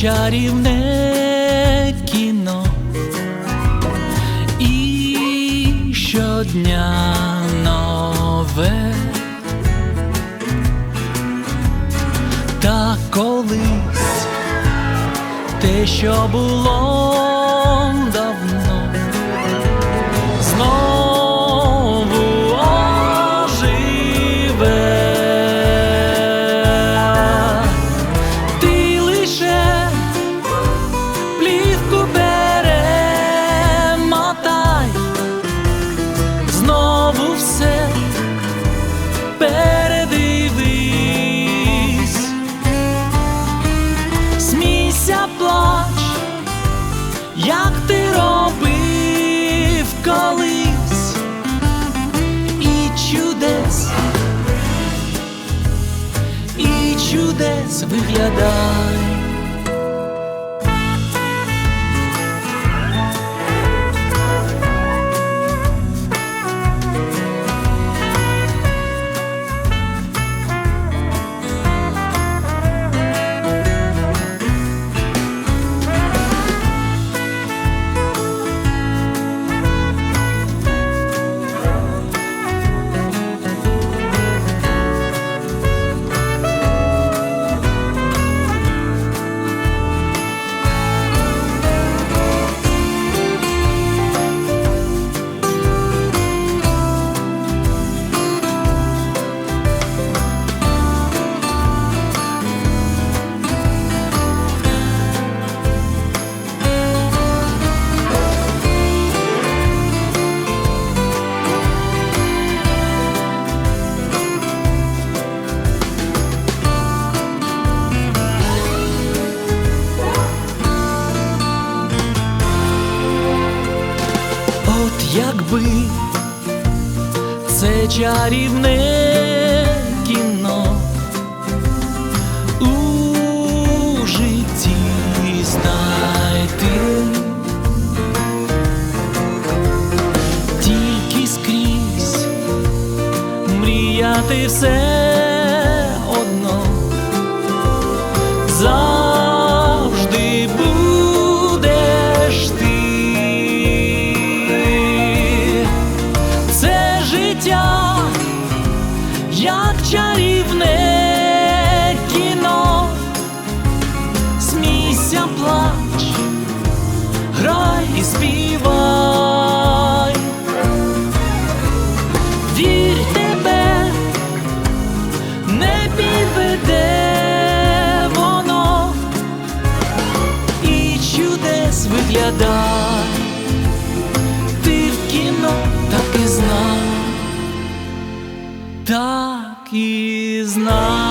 чарівне кіно і щодня нове, та колись те, що було. manter sério. нас виглядай, ти в кіно так і знав, так і знав.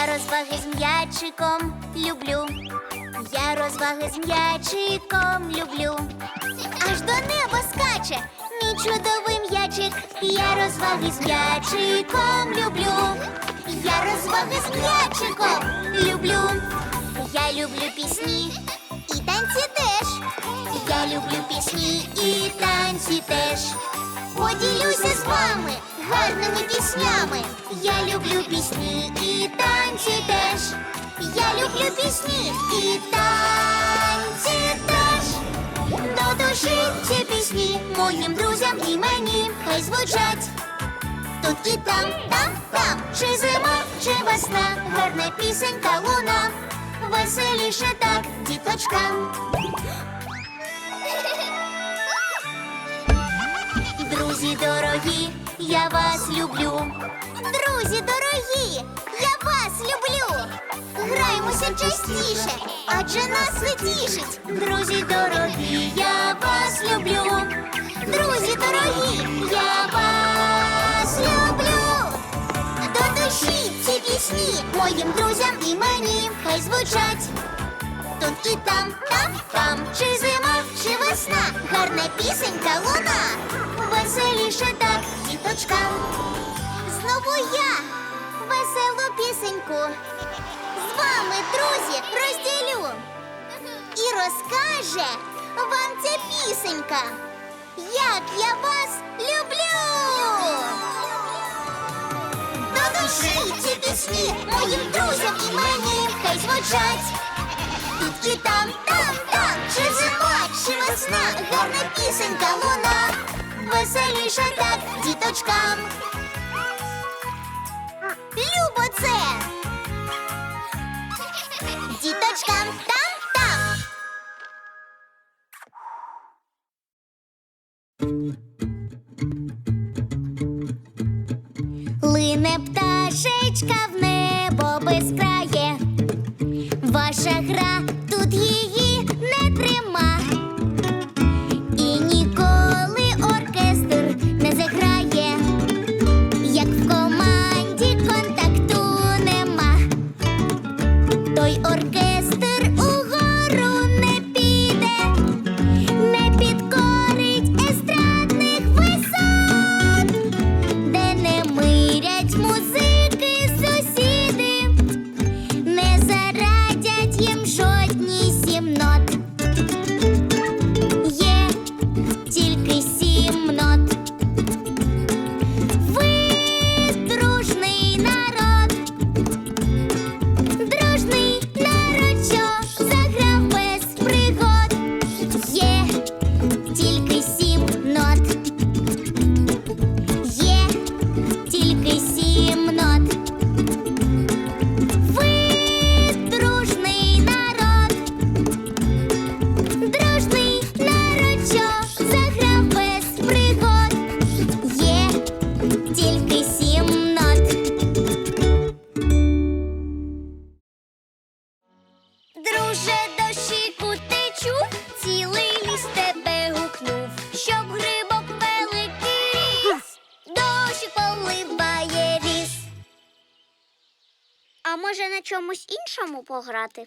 Я розваги з м'ячиком люблю. Я розваги з м'ячиком люблю. Аж до неба скаче мій чудовий м'ячик. Я розваги з м'ячиком люблю. Я розваги з м'ячиком люблю. Я люблю пісні і танці теж. Я люблю пісні і танці теж. Поділюся з вами гарними піснями. Я люблю пісні і танці теж. Я люблю пісні і танці теж. До душі ці пісні моїм друзям і мені хай звучать. Тут і там, там, там, чи зима, чи весна, гарна пісенька луна, веселіше так, діточкам. Друзі дорогі, я вас люблю. Друзі дорогі, я вас люблю. Граємося частіше, адже нас це тішить. Друзі дорогі, я вас люблю. Друзі дорогі, я вас люблю. До душі ці пісні моїм друзям і мені хай звучать. Тут і там, там, там, чи зима, весна, гарна пісенька луна, веселіше так, діточкам. Знову я веселу пісеньку. З вами, друзі, розділю. І розкаже вам ця пісенька, як я вас люблю. До душі ці пісні моїм друзям і мені хай звучать. Тут і там, там, зима, чи весна, гарна пісенька луна, веселіше так діточкам. Любо це! Діточкам Пограти?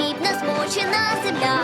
Потрібна змочена земля.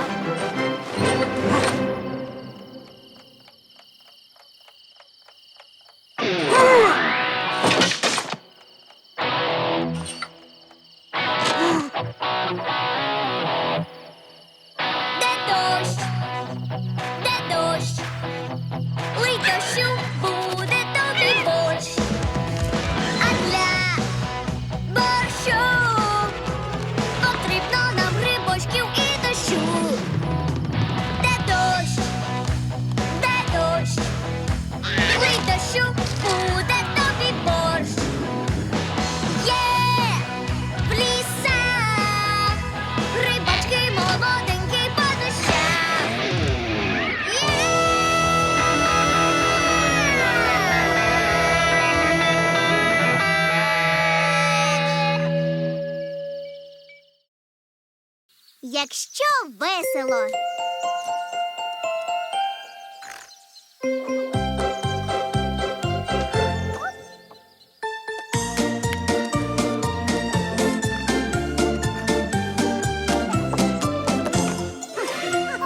Якщо весело.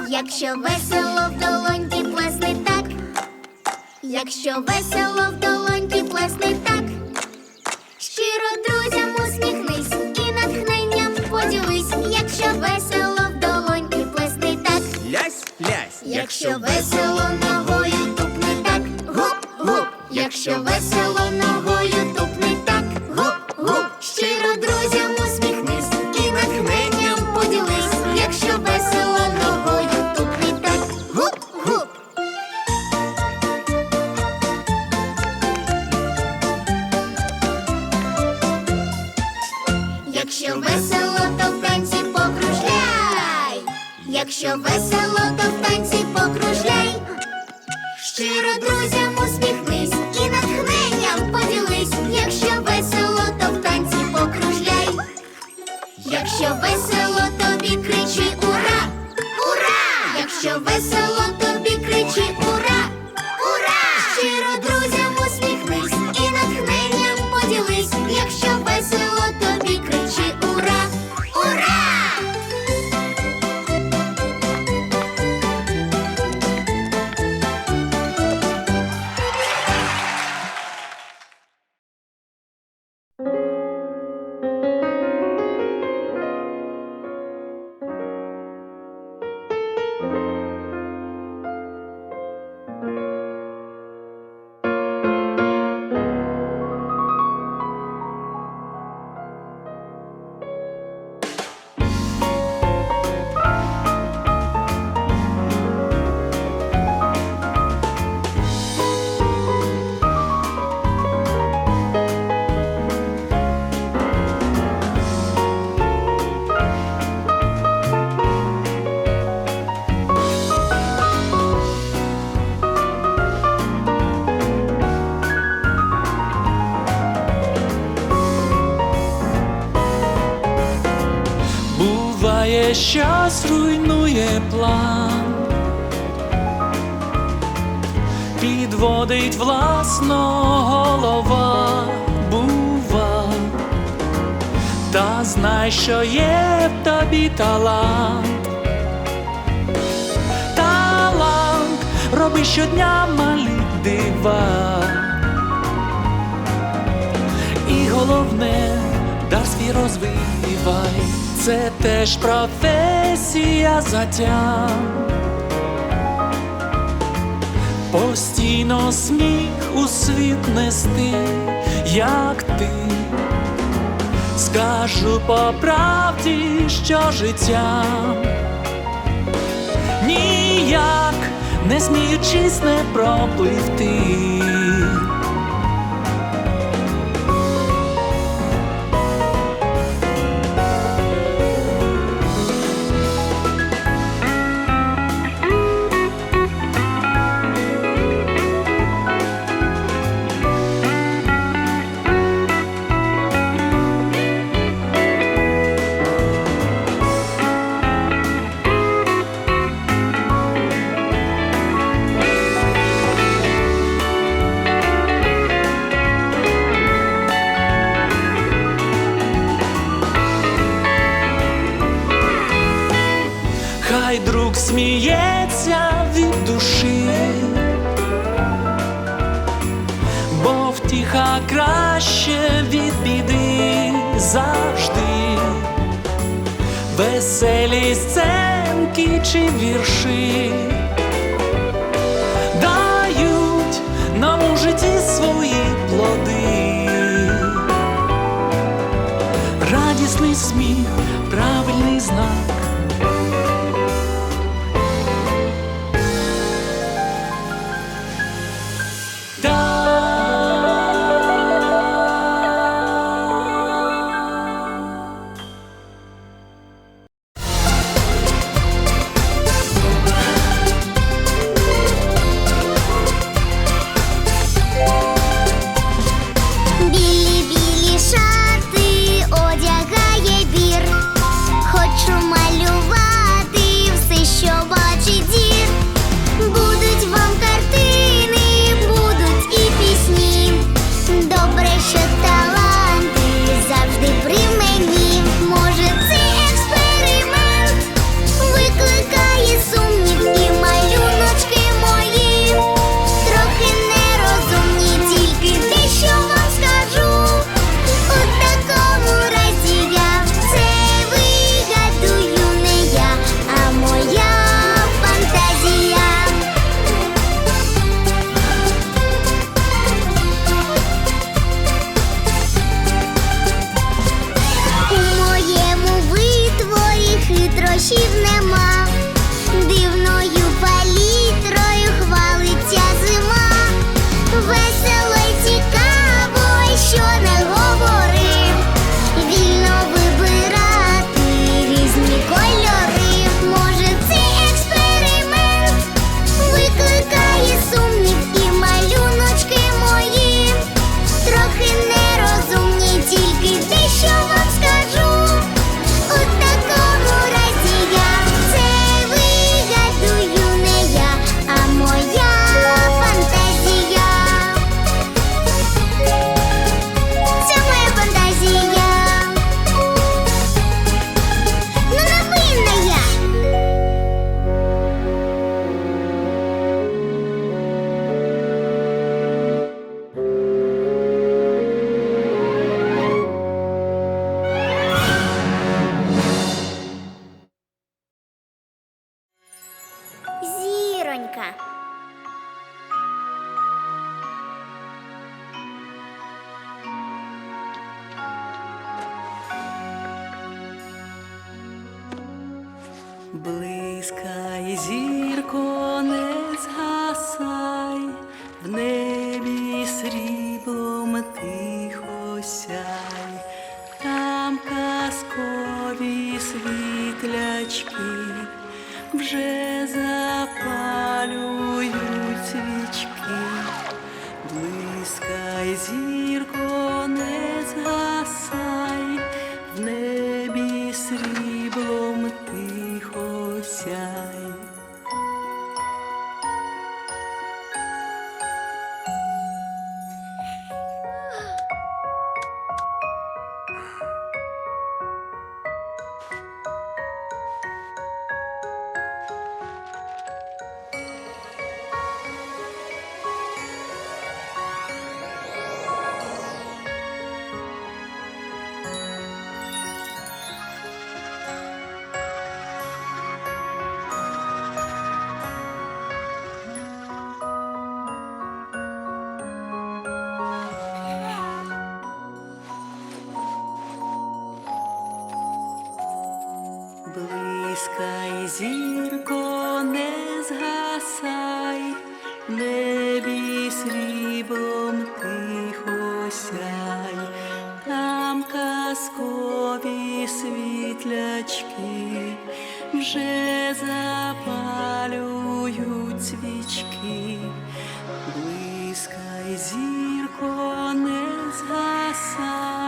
Якщо весело в долоньки плесни так, якщо весело якщо весело ногою тупни так, гуп-гуп, якщо весело ногою тупни так, гуп-гуп, щиро друзям усміхнись і натхненням поділись, якщо весело ногою тупни так, гуп-гуп. Якщо весело, то в танці. Якщо весело, то в танці покружляй. Щиро друзям усміхнись і натхненням поділись. Якщо весело, то в танці покружляй. Якщо весело, тобі кричи ура! Ура! Якщо весело, тобі кричи ура! Буває, щас руйнує план, підводить власно голова, бува, та знай, що є в тобі талант. Талант роби щодня малі дива. І головне, свій розвивай, це теж професія затям. Постійно сміх у світ нести, як ти. Скажу по правді, що життя ніяк не сміючись не пропливти. Чи вірші. близька і зі. блискай зірко, не згасай, небі срібом тихо сяй, там казкові світлячки вже запалюють свічки, блискай зірко, не згасай.